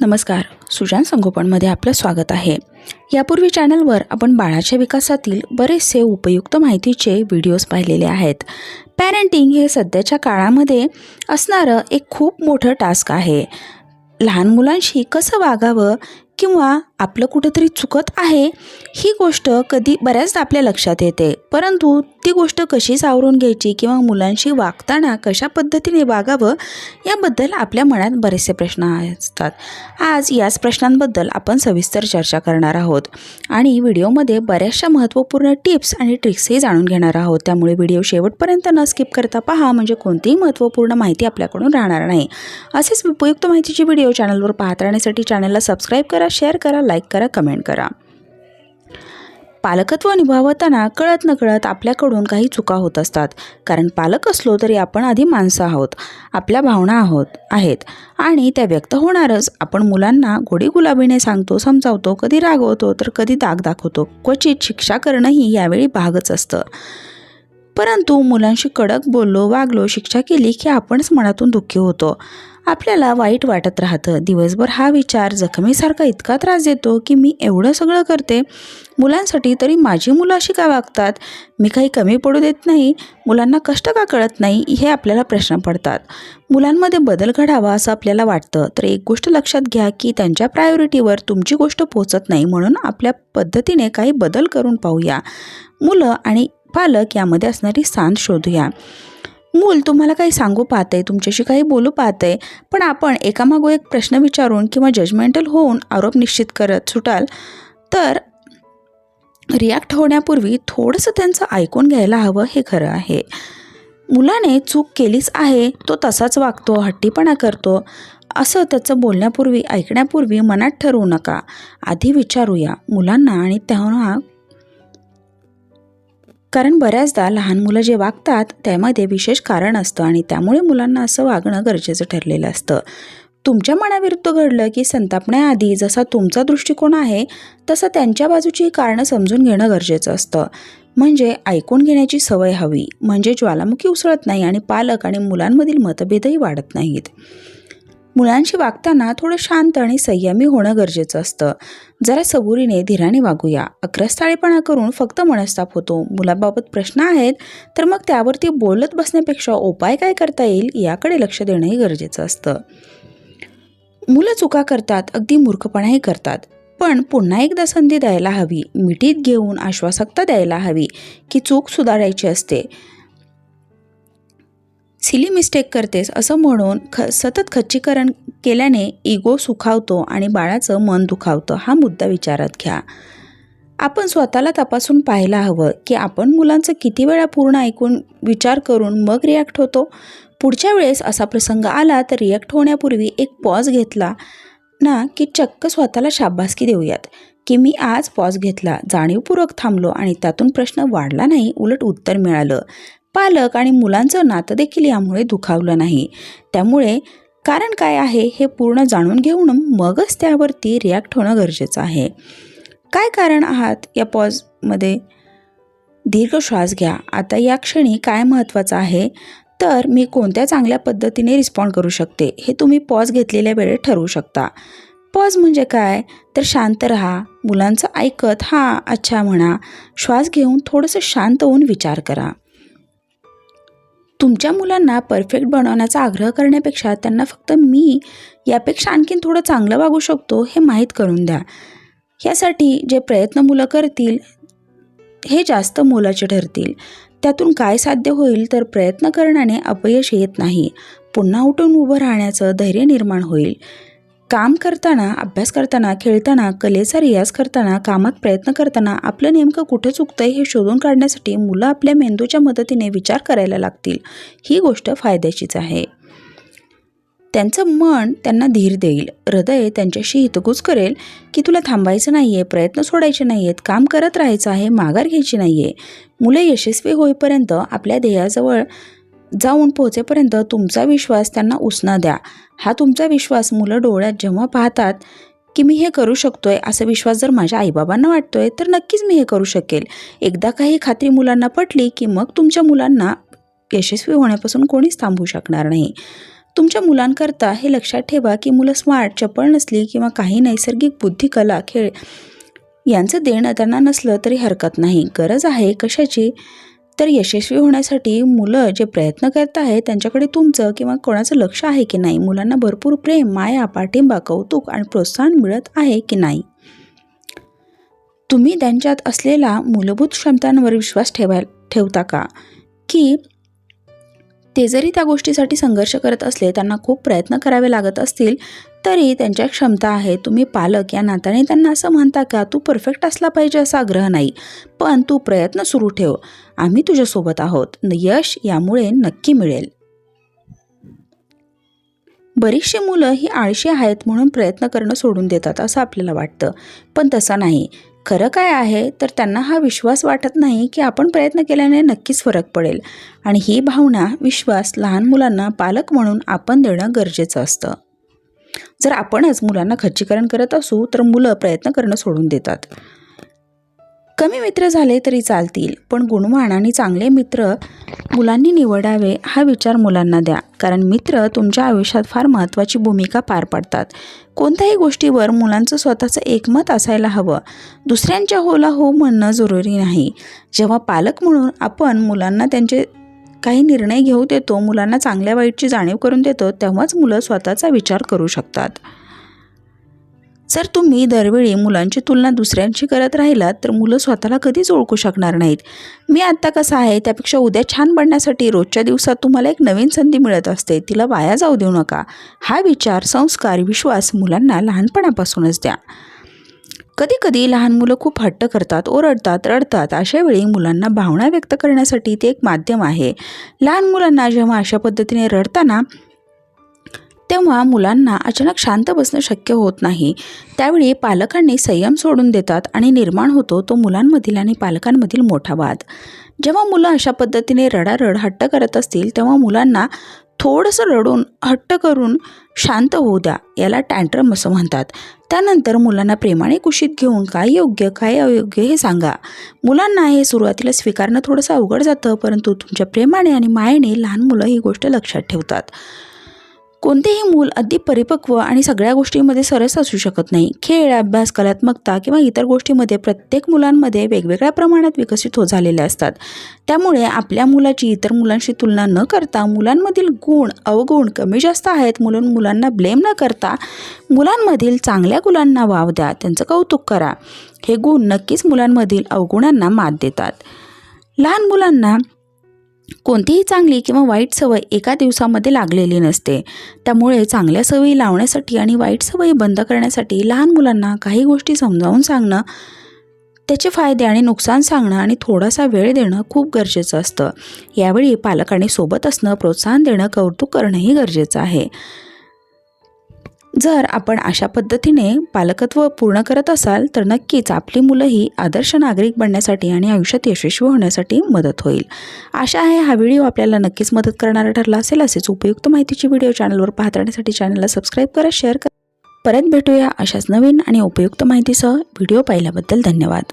नमस्कार. सुजान संगोपनमध्ये आपलं स्वागत आहे. यापूर्वी चॅनलवर आपण बाळाच्या विकासातील बरेचसे उपयुक्त माहितीचे व्हिडिओज पाहिलेले आहेत. पॅरेंटिंग हे सध्याच्या काळामध्ये असणारं एक खूप मोठं टास्क आहे. लहान मुलांशी कसं वागावं किंवा आपलं कुठंतरी चुकत आहे ही गोष्ट कधी बऱ्याचदा आपल्या लक्षात येते. परंतु ती गोष्ट कशी सावरून घ्यायची किंवा मुलांशी वागताना कशा पद्धतीने वागावं याबद्दल आपल्या मनात बरेचसे प्रश्न असतात. आज याच प्रश्नांबद्दल आपण सविस्तर चर्चा करणार आहोत आणि व्हिडिओमध्ये बऱ्याचशा महत्त्वपूर्ण टिप्स आणि ट्रिक्सही जाणून घेणार आहोत. त्यामुळे व्हिडिओ शेवटपर्यंत न स्किप करता पहा म्हणजे कोणतीही महत्त्वपूर्ण माहिती आपल्याकडून राहणार नाही. असेच उपयुक्त माहितीची व्हिडिओ चॅनलवर पाहत राहण्यासाठी चॅनलला सबस्क्राईब करा शेअर करा लाईक करा कमेंट करा. पालकत्व निभावताना कळत नकळत आपल्याकडून काही चुका होत असतात. कारण पालक असलो तरी आपण आधी माणसं आहोत आपल्या भावना आहोत आहेत. आणि त्या व्यक्त होणारच. आपण मुलांना गोडी गुलाबीने सांगतो समजावतो कधी रागवतो तर कधी दाग दाखवतो. क्वचित शिक्षा करणंही यावेळी भागच असतं. परंतु मुलांशी कडक बोललो वागलो शिक्षा केली की आपणच मनातून दुःखी होतो. आपल्याला वाईट वाटत राहतं. दिवसभर हा विचार जखमीसारखा इतका त्रास देतो की मी एवढं सगळं करते. मुलांसाठी तरी माझी मुलं अशी का वागतात? मी काही कमी पडू देत नाही? मुलांना कष्ट का कळत नाही? हे आपल्याला प्रश्न पडतात. मुलांमध्ये बदल घडावा असं आपल्याला वाटतं. तर एक गोष्ट लक्षात घ्या की त्यांच्या प्रायोरिटीवर तुमची गोष्ट पोचत नाही म्हणून आपल्या पद्धतीने काही बदल करून पाहूया. मुलं आणि पालक यामध्ये असणारी सांध शोधूया. मूल तुम्हाला काही सांगू पाहते तुमच्याशी काही बोलू पाहते पण आपण एकामागो एक प्रश्न विचारून किंवा जजमेंटल होऊन आरोप निश्चित करत सुटाल तर रिॲक्ट होण्यापूर्वी थोडंसं त्यांचं ऐकून घ्यायला हवं हे खरं आहे. मुलाने चूक केलीच आहे तो तसाच वागतो हट्टीपणा करतो असं त्याचं बोलण्यापूर्वी ऐकण्यापूर्वी मनात ठरवू नका. आधी विचारूया मुलांना आणि तेव्हा कारण बऱ्याचदा लहान मुलं जे वागतात त्यामध्ये विशेष कारण असतं आणि त्यामुळे मुलांना असं वागणं गरजेचं ठरलेलं असतं. तुमच्या मनाविरुद्ध घडलं की संतापण्याआधी जसा तुमचा दृष्टिकोन आहे तसं त्यांच्या बाजूची कारणं समजून घेणं गरजेचं असतं. म्हणजे ऐकून घेण्याची सवय हवी. म्हणजे ज्वालामुखी उसळत नाही आणि पालक आणि मुलांमधील मतभेदही वाढत नाहीत. मुलांशी वागताना थोडं शांत आणि संयमी होणं गरजेचं असतं. जरा सबुरीने धीराने वागूया. अक्रस्ताळेपणा करून फक्त मनस्ताप होतो. मुलाबाबत प्रश्न आहेत तर मग त्यावरती बोलत बसण्यापेक्षा उपाय काय करता येईल याकडे लक्ष देणंही गरजेचं असतं. मुलं चुका करतात अगदी मूर्खपणाही करतात. पण पुन्हा एकदा संधी द्यायला हवी. मिठीत घेऊन आश्वासकता द्यायला हवी की चूक सुधारायची असते. सिली मिस्टेक करतेस असं म्हणून ख सतत खच्चीकरण केल्याने इगो सुखावतो आणि बाळाचं मन दुखावतं. हा मुद्दा विचारात घ्या. आपण स्वतःला तपासून पाहायला हवं की आपण मुलांचं किती वेळा पूर्ण ऐकून विचार करून मग रिॲक्ट होतो? पुढच्या वेळेस असा प्रसंग आला तर रिॲक्ट होण्यापूर्वी एक पॉज घेतला ना की चक्क स्वतःला शाबासकी देऊयात. की मी आज पॉज घेतला जाणीवपूर्वक थांबलो आणि त्यातून प्रश्न वाढला नाही उलट उत्तर मिळालं. पालक आणि मुलांचं नातं देखील यामुळे दुखावलं नाही. त्यामुळे कारण काय आहे हे पूर्ण जाणून घेऊन मगच त्यावरती रिॲक्ट होणं गरजेचं आहे. काय कारण आहात या पॉजमध्ये दीर्घ श्वास घ्या. आता या क्षणी काय महत्त्वाचं आहे? तर मी कोणत्या चांगल्या पद्धतीने रिस्पॉन्ड करू शकते हे तुम्ही पॉज घेतलेल्या वेळेत ठरवू शकता. पॉज म्हणजे काय? तर शांत राहा. मुलांचं ऐकत हां अच्छा म्हणा. श्वास घेऊन थोडंसं शांत होऊन विचार करा. तुमच्या मुलांना परफेक्ट बनवण्याचा आग्रह करण्यापेक्षा त्यांना फक्त मी यापेक्षा आणखीन थोडं चांगलं वागू शकतो हे माहीत करून द्या. यासाठी जे प्रयत्न मुलं करतील हे जास्त मोलाचे ठरतील. त्यातून काय साध्य होईल तर प्रयत्न करण्याने अपयश येत नाही. पुन्हा उठून उभं राहण्याचं धैर्य निर्माण होईल. काम करताना अभ्यास करताना खेळताना कलेचा रियाज करताना कामात प्रयत्न करताना आपलं नेमकं कुठं चुकतं हे शोधून काढण्यासाठी मुलं आपल्या मेंदूच्या मदतीने विचार करायला लागतील. ही गोष्ट फायद्याचीच आहे. त्यांचं मन त्यांना धीर देईल. हृदय त्यांच्याशी हितगुज करेल की तुला थांबायचं नाही आहे प्रयत्न सोडायचे नाही आहेत काम करत राहायचं आहे माघार घ्यायची नाही आहे मुलं यशस्वी होईपर्यंत आपल्या ध्येयाजवळ जाऊन पोहोचेपर्यंत तुमचा विश्वास त्यांना उसना द्या. हा तुमचा विश्वास मुलं डोळ्यात जेव्हा पाहतात की मी हे करू शकतोय असा विश्वास जर माझ्या आईबाबांना वाटतोय तर नक्कीच मी हे करू शकेल. एकदा काही खात्री मुलांना पटली की मग तुमच्या मुलांना यशस्वी होण्यापासून कोणीच थांबवू शकणार नाही. तुमच्या मुलांकरता हे लक्षात ठेवा की मुलं स्मार्ट चपळ नसली किंवा काही नैसर्गिक बुद्धी कला खेळ यांचं देणं त्यांना नसलं तरी हरकत नाही. गरज आहे कशाची? तर यशस्वी होण्यासाठी मुलं जे प्रयत्न करत आहेत त्यांच्याकडे तुमचं किंवा कोणाचं लक्ष आहे की नाही? मुलांना भरपूर प्रेम माया पाठिंबा कौतुक आणि प्रोत्साहन मिळत आहे की नाही? तुम्ही त्यांच्यात असलेला मूलभूत क्षमतांवर विश्वास ठेवाय ठेवता का? की ते जरी त्या गोष्टीसाठी संघर्ष करत असले त्यांना खूप प्रयत्न करावे लागत असतील तरी त्यांच्या क्षमता आहे. तुम्ही पालक या नात्याने त्यांना असं म्हणता का तू परफेक्ट असला पाहिजे असा आग्रह नाही पण तू प्रयत्न सुरू ठेव. आम्ही तुझ्यासोबत आहोत. यश यामुळे नक्की मिळेल. बरीचशी मुलं ही आळशी आहेत म्हणून प्रयत्न करणं सोडून देतात असं आपल्याला वाटतं. पण तसं नाही. खरं काय आहे तर त्यांना हा विश्वास वाटत नाही की आपण प्रयत्न केल्याने नक्कीच फरक पडेल. आणि ही भावना विश्वास लहान मुलांना पालक म्हणून आपण देणं गरजेचं असतं. जर आपणच मुलांना खच्चीकरण करत असू तर मुलं प्रयत्न करणं सोडून देतात. कमी मित्र झाले तरी चालतील पण गुणवान आणि चांगले मित्र मुलांनी निवडावे हा विचार मुलांना द्या. कारण मित्र तुमच्या आयुष्यात फार महत्त्वाची भूमिका पार पाडतात. कोणत्याही गोष्टीवर मुलांचं स्वतःचं एकमत असायला हवं. दुसऱ्यांच्या होला हो म्हणणं जरुरी नाही. जेव्हा पालक म्हणून आपण मुलांना त्यांचे काही निर्णय घेऊ देतो मुलांना चांगल्या वाईटची जाणीव करून देतो तेव्हाच मुलं स्वतःचा विचार करू शकतात. जर तुम्ही दरवेळी मुलांची तुलना दुसऱ्यांशी करत राहिलात तर मुलं स्वतःला कधीच ओळखू शकणार नाहीत. मी आत्ता कसं आहे त्यापेक्षा उद्या छान बनण्यासाठी रोजच्या दिवसात तुम्हाला एक नवीन संधी मिळत असते तिला वाया जाऊ देऊ नका. हा विचार संस्कार विश्वास मुलांना लहानपणापासूनच द्या. कधी कधी लहान मुलं खूप हट्ट करतात ओरडतात रडतात. अशा वेळी मुलांना भावना व्यक्त करण्यासाठी ते एक माध्यम आहे. लहान मुलांना जेव्हा अशा पद्धतीने रडताना तेव्हा मुलांना अचानक शांत बसणं शक्य होत नाही. त्यावेळी पालकांनी संयम सोडून देतात आणि निर्माण होतो तो मुलांमधील आणि पालकांमधील मोठा वाद. जेव्हा मुलं अशा पद्धतीने रडारड हट्ट करत असतील तेव्हा मुलांना थोडंसं रडून हट्ट करून शांत होऊ द्या याला टँट्रम असं म्हणतात. त्यानंतर मुलांना प्रेमाने कुशीत घेऊन काय योग्य काय अयोग्य हे सांगा. मुलांना हे सुरुवातीला स्वीकारणं थोडंसं अवघड जातं परंतु तुमच्या प्रेमाने आणि मायेने लहान मुलं ही गोष्ट लक्षात ठेवतात. कोणतेही मूल अगदी परिपक्व आणि सगळ्या गोष्टींमध्ये सरस असू शकत नाही. खेळ अभ्यास कलात्मकता किंवा इतर गोष्टीमध्ये प्रत्येक मुलांमध्ये वेगवेगळ्या प्रमाणात विकसित हो झालेले असतात. त्यामुळे आपल्या मुलाची इतर मुलांशी तुलना न करता मुलांमधील गुण अवगुण कमी जास्त आहेत म्हणून मुलांना ब्लेम न करता मुलांमधील चांगल्या गुणांना वाव द्या त्यांचं कौतुक करा. हे गुण नक्कीच मुलांमधील अवगुणांना मात देतात. लहान मुलांना कोणतीही चांगली किंवा वाईट सवय एका दिवसामध्ये लागलेली नसते. त्यामुळे चांगल्या सवयी लावण्यासाठी आणि वाईट सवयी बंद करण्यासाठी लहान मुलांना काही गोष्टी समजावून सांगणं त्याचे फायदे आणि नुकसान सांगणं आणि थोडासा वेळ देणं खूप गरजेचं असतं. यावेळी पालकांनी सोबत असणं प्रोत्साहन देणं कौतुक करणंही गरजेचं आहे. जर आपण अशा पद्धतीने पालकत्व पूर्ण करत असाल तर नक्कीच आपली मुलंही आदर्श नागरिक बनण्यासाठी आणि आयुष्यात यशस्वी होण्यासाठी मदत होईल. आशा आहे हा व्हिडिओ आपल्याला नक्कीच मदत करणारा ठरला असेल असेच उपयुक्त माहितीची व्हिडिओ चॅनलवर पाहत राहण्यासाठी चॅनलला सबस्क्राईब करा शेअर करा. परत भेटूया अशाच नवीन आणि उपयुक्त माहितीसह. व्हिडिओ पाहिल्याबद्दल धन्यवाद.